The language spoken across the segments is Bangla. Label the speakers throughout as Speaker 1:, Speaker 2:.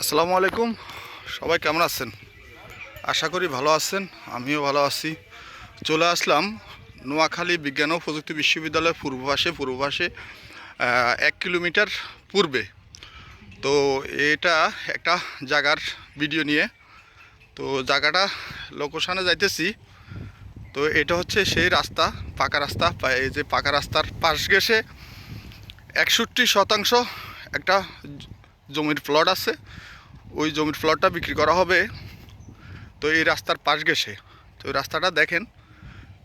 Speaker 1: আসসালামু আলাইকুম। সবাই কেমন আছেন? আশা করি ভালো আছেন, আমিও ভালো আছি। চলে আসলাম নোয়াখালী বিজ্ঞান ও প্রযুক্তি বিশ্ববিদ্যালয়ের পূর্বভাষে পূর্বভাষে এক কিলোমিটার পূর্বে। তো এটা একটা জায়গার ভিডিও নিয়ে। তো জায়গাটা লোকেশানে যাইতেছি। তো এটা হচ্ছে সেই রাস্তা, পাকা রাস্তা, এই যে পাকা রাস্তার পাশ গেছে একষট্টি শতাংশ একটা জমির প্লট আছে। ওই জমির প্লটটা বিক্রি করা হবে। তো এই রাস্তার পাশ গেছে তো এই রাস্তাটা দেখেন,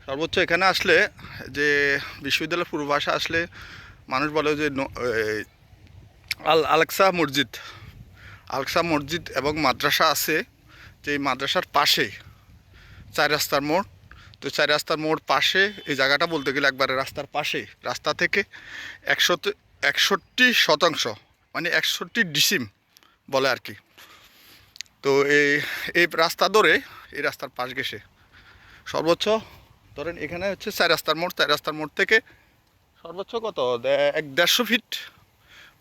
Speaker 1: সর্বোচ্চ এখানে আসলে যে বিশ্ববিদ্যালয়ের পূর্বাসে আসলে মানুষ বলে যে আল আলেক্সা মসজিদ। আলেক্সা মসজিদ এবং মাদ্রাসা আছে। যে মাদ্রাসার পাশে চার রাস্তার মোড়। তো চার রাস্তার মোড় পাশে, এই জায়গাটা বলতে গেলে একবারে রাস্তার পাশে, রাস্তা থেকে একশো একষট্টি শতাংশ মানে একষট্টি ডিসিম বলে আর কি। তো এই এই রাস্তা ধরে এই রাস্তার পাশ গেছে সর্বোচ্চ ধরেন এখানে হচ্ছে চার রাস্তার মোড়, চার রাস্তার মোড় থেকে সর্বোচ্চ কত? এক দেড়শো ফিট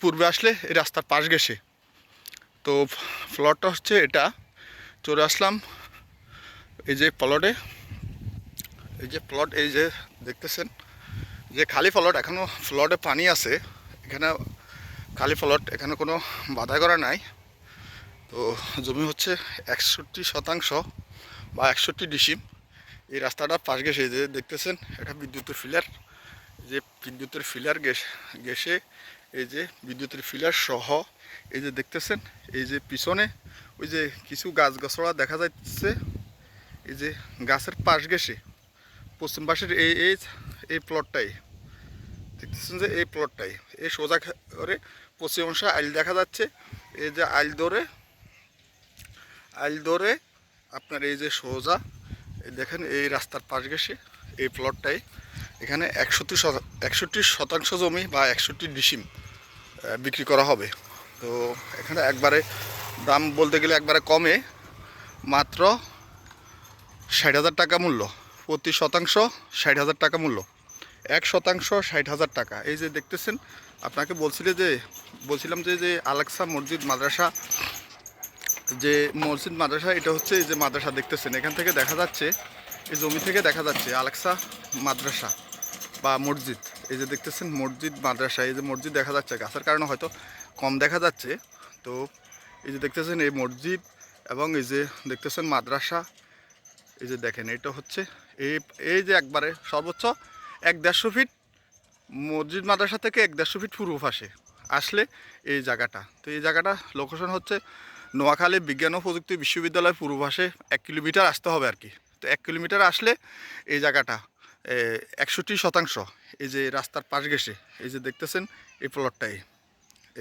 Speaker 1: পূর্বে আসলে এই রাস্তার পাশ গেছে তো প্লটটা হচ্ছে এটা। চলে আসলাম এই যে প্লটে এই যে প্লট এই যে দেখতেছেন, যে খালি প্লট এখনও ফ্লটে পানি আছে, এখানে খালি প্লট এখানে কোনো বাধা করা নাই। তো জমি হচ্ছে একষট্টি শতাংশ বা একষট্টি ডিসিম। এই রাস্তাটা পাশ গেছে যে দেখতেছেন এটা বিদ্যুতের ফিলার। যে বিদ্যুতের ফিলার গেস গেছে এই যে বিদ্যুতের ফিলার সহ এই যে দেখতেছেন, এই যে পিছনে ওই যে কিছু গাছ গাছড়া দেখা যাচ্ছে এই যে গাছের পাশ গেছে। পশ্চিম পাশের এই এই এই প্লটটাই দেখতেছেন যে এই প্লটটাই এই সোজা করে পশ্চিম অংশে আইল দেখা যাচ্ছে। এই যে আইল ধরে আইল ধরে আপনার এই যে সোজা দেখেন এই রাস্তার পাশ গেছে এই প্লটটাই এখানে একষট্টি একষট্টি শতাংশ জমি বা একষট্টি ডিসিম বিক্রি করা হবে। তো এখানে একবারে দাম বলতে গেলে একবারে কমে, মাত্র ষাট হাজার টাকা মূল্য। প্রতি শতাংশ ষাট হাজার টাকা মূল্য। এক শতাংশ ষাট হাজার টাকা। এই যে দেখতেছেন, আপনাকে বলছিলে যে, বলছিলাম যে যে আলেক্সা মসজিদ মাদ্রাসা, যে মসজিদ মাদ্রাসা, এটা হচ্ছে এই যে মাদ্রাসা দেখতেছেন। এখান থেকে দেখা যাচ্ছে, এই জমি থেকে দেখা যাচ্ছে আলেক্সা মাদ্রাসা বা মসজিদ। এই যে দেখতেছেন, মসজিদ মাদ্রাসা, এই যে মসজিদ দেখা যাচ্ছে। গাছের কারণে হয়তো কম দেখা যাচ্ছে। তো এই যে দেখতেছেন, এই মসজিদ এবং এই যে দেখতেছেন মাদ্রাসা, এই যে দেখেন, এটা হচ্ছে এই এই যে একবারে সর্বোচ্চ এক দেড়শো ফিট মসজিদ মাদ্রাসা থেকে এক দেড়শো ফিট পূর্ব পাশে আসলে এই জায়গাটা। তো এই জায়গাটা লোকেশন হচ্ছে নোয়াখালী বিজ্ঞান ও প্রযুক্তি বিশ্ববিদ্যালয় পূর্ব পাশে এক কিলোমিটার আসতে হবে আর কি। তো এক কিলোমিটার আসলে এই জায়গাটা একষট্টি শতাংশ এই যে রাস্তার পাশ গেছে এই যে দেখতেছেন এই প্লটটাই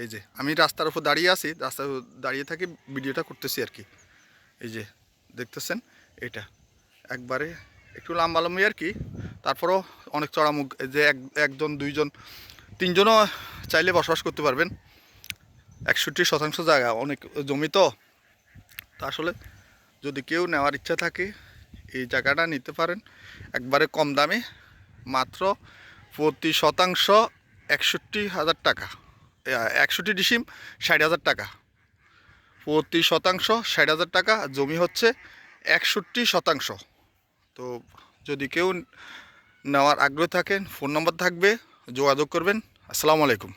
Speaker 1: এই যে, আমি রাস্তার উপর দাঁড়িয়ে আছি, রাস্তার দাঁড়িয়ে থাকি, ভিডিওটা করতেছি আর কি। এই যে, দেখতেছেন এটা। একবারে একটু লাম্বালম্বি আর কি। তারপরও অনেক চড়া মুখ যে এক, একজন, দুইজন, তিনজনও চাইলে বসবাস করতে পারবেন। একষট্টি শতাংশ জায়গা, অনেক জমি তো। তা আসলে যদি কেউ নেওয়ার ইচ্ছা থাকে, এই জায়গাটা নিতে পারেন। একবারে কম দামে, মাত্র প্রতি শতাংশ একষট্টি হাজার টাকা। একষট্টি ডিসিম ষাট হাজার টাকা। প্রতি শতাংশ ষাট হাজার টাকা, জমি হচ্ছে একষট্টি শতাংশ। তো যদি কেউ নেওয়ার আগ্রহ থাকেন ফোন নম্বর থাকবে যোগাযোগ করবেন। আসসালামু আলাইকুম।